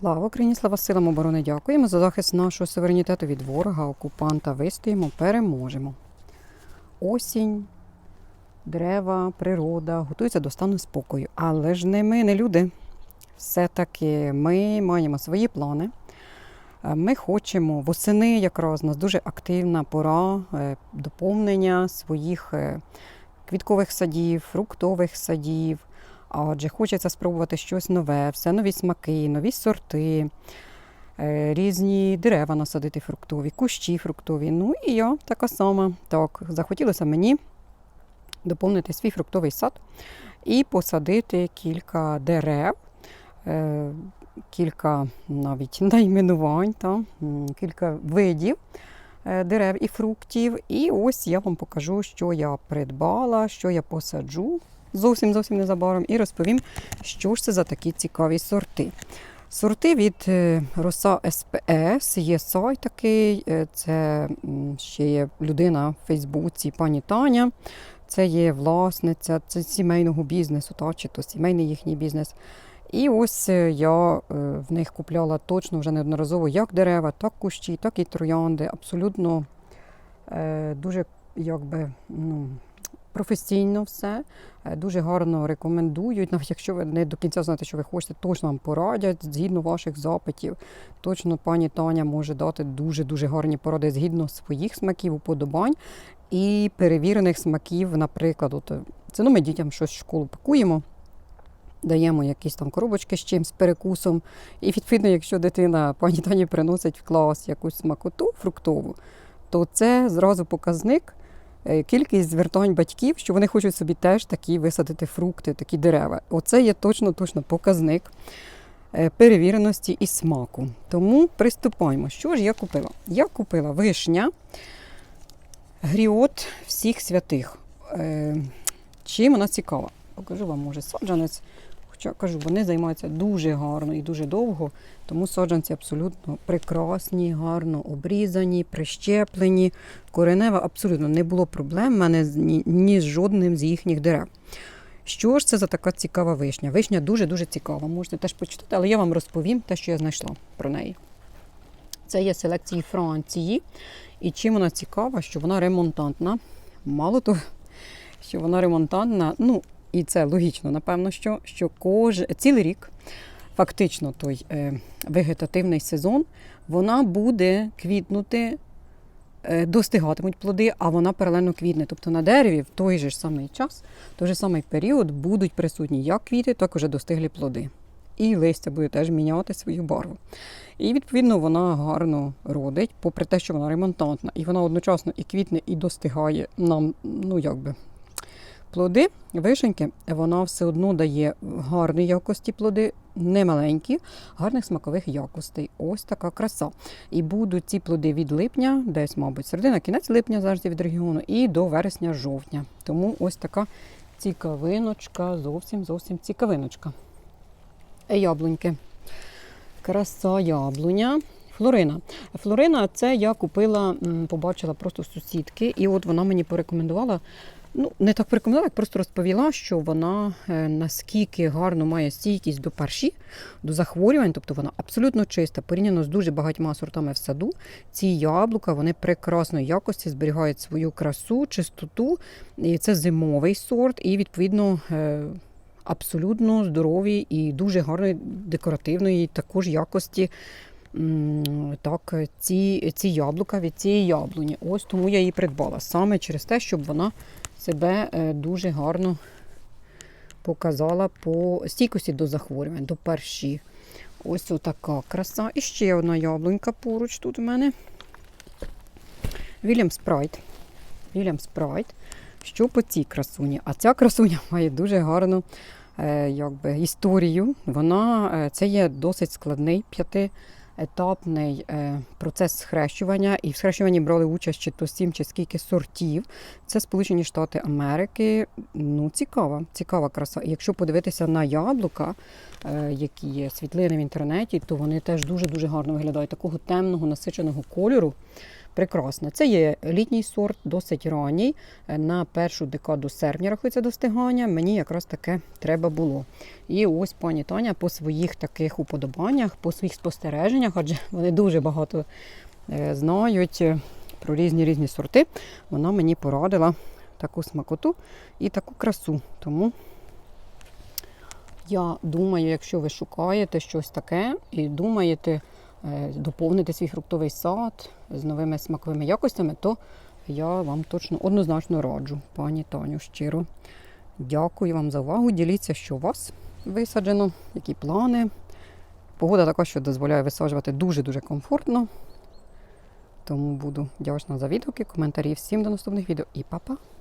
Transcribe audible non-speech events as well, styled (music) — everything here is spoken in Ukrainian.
Слава Україні, слава силам оборони! Дякуємо за захист нашого суверенітету від ворога, окупанта. Вистоїмо, переможемо. Осінь, дерева, природа готуються до стану спокою. Але ж не ми, не люди. Все-таки ми маємо свої плани. Е, Ми хочемо восени якраз у нас дуже активна пора е, доповнення своїх е, квіткових садів, фруктових садів. Адже хочеться спробувати щось нове, все нові смаки, нові сорти, е, різні дерева насадити фруктові, кущі фруктові. Ну і я така сама. Так, захотілося мені доповнити свій фруктовий сад і посадити кілька дерев, е, кілька навіть (laughs) найменувань, та, кілька видів е, дерев і фруктів. І ось я вам покажу, що я придбала, що я посаджу зовсім зовсім незабаром, і розповім, що ж це за такі цікаві сорти. Сорти від е, Роса СПС, є сайт такий, е, це ще є людина в Фейсбуці, пані Таня. Це є власниця це сімейного бізнесу, та, чи то сімейний їхній бізнес. І ось е, я в них купляла точно вже неодноразово як дерева, так кущі, так і троянди. Абсолютно дуже якби, ну, професійно все. Е, Дуже гарно рекомендують. Навіть якщо ви не до кінця знаєте, що ви хочете, точно вам порадять згідно ваших запитів. Точно пані Таня може дати дуже-дуже гарні поради згідно своїх смаків, уподобань і перевірених смаків, наприклад, от, е, це ну, ми дітям щось в школу пакуємо. Даємо якісь там коробочки з чимсь перекусом. І відповідно, якщо дитина пані Тані приносить в клас якусь смакоту фруктову, то це зразу показник кількість звертань батьків, що вони хочуть собі теж такі висадити фрукти, такі дерева. Оце є точно точно показник е, перевіреності і смаку. Тому приступаємо. Що ж я купила? Я купила вишня, гріот всіх святих. Е, Чим вона цікава? Покажу вам, може, саджанець. Хоча кажу, вони займаються дуже гарно і дуже довго, тому саджанці абсолютно прекрасні, гарно обрізані, прищеплені. Коренева абсолютно не було проблем в мене ні, ні з жодним з їхніх дерев. Що ж це за така цікава вишня? Вишня дуже-дуже цікава. Можете теж почитати, але я вам розповім те, що я знайшла про неї. Це є селекції Франції. І чим вона цікава, що вона ремонтантна. Мало того, що вона ремонтантна, ну і це логічно, напевно, що, що кож... цілий рік, фактично, той е, вегетативний сезон, вона буде квітнути, е, достигатимуть плоди, а вона паралельно квітне. Тобто на дереві в той же ж самий час, в той же самий період будуть присутні як квіти, так уже достиглі плоди. І листя буде теж міняти свою барву. І відповідно вона гарно родить, попри те, що вона ремонтантна, і вона одночасно і квітне, і достигає нам, ну якби. Плоди вишеньки, вона все одно дає гарної якості плоди, не маленькі, гарних смакових якостей. Ось така краса. І будуть ці плоди від липня, десь, мабуть, середина, кінець липня, завжди від регіону, і до вересня-жовтня. Тому ось така цікавиночка, зовсім зовсім цікавиночка. Яблуньки. Краса яблуня. Флорина. Флорина це я купила, побачила просто сусідки, і от вона мені порекомендувала. Ну, не так порекомендувала, як просто розповіла, що вона е, наскільки гарно має стійкість до парші, до захворювань, тобто вона абсолютно чиста, порівняно з дуже багатьма сортами в саду. Ці яблука вони прекрасної якості зберігають свою красу, чистоту. І це зимовий сорт, і відповідно. е, Абсолютно здорові і дуже гарної декоративної також якості так, ці, ці яблука від цієї яблуні. Ось тому я її придбала. Саме через те, щоб вона себе е, дуже гарно показала по стійкості до захворювань, до перші. Ось така краса. І ще одна яблунька поруч тут у мене. Вільям Спрайт. Вільям Спрайт. Що по цій красуні? А ця красуня (laughs) має дуже гарну е, якби, історію. Вона, е, це є досить складний п'ятиетапний е, процес схрещування. І в схрещуванні брали участь чи то сім, чи скільки сортів. Це Сполучені Штати Америки. Ну, цікава, цікава краса. І якщо подивитися на яблука, е, які є світлини в інтернеті, то вони теж дуже-дуже гарно виглядають. Такого темного насиченого кольору. Прекрасне. Це є літній сорт, досить ранній. Е, На першу декаду серпня рахується достигання. Мені якраз таке треба було. І ось пані Таня по своїх таких уподобаннях, по своїх спостереженнях, адже вони дуже багато е, знають е, про різні різні сорти. Вона мені порадила таку смакоту і таку красу. Тому я думаю, якщо ви шукаєте щось таке і думаєте доповнити свій фруктовий сад з новими смаковими якостями, то я вам точно однозначно раджу, пані Таню, щиро. Дякую вам за увагу. Діліться, що у вас висаджено, які плани. Погода така, що дозволяє висаджувати дуже-дуже комфортно. Тому буду вдячна за відгуки, коментарі. Всім до наступних відео і па-па!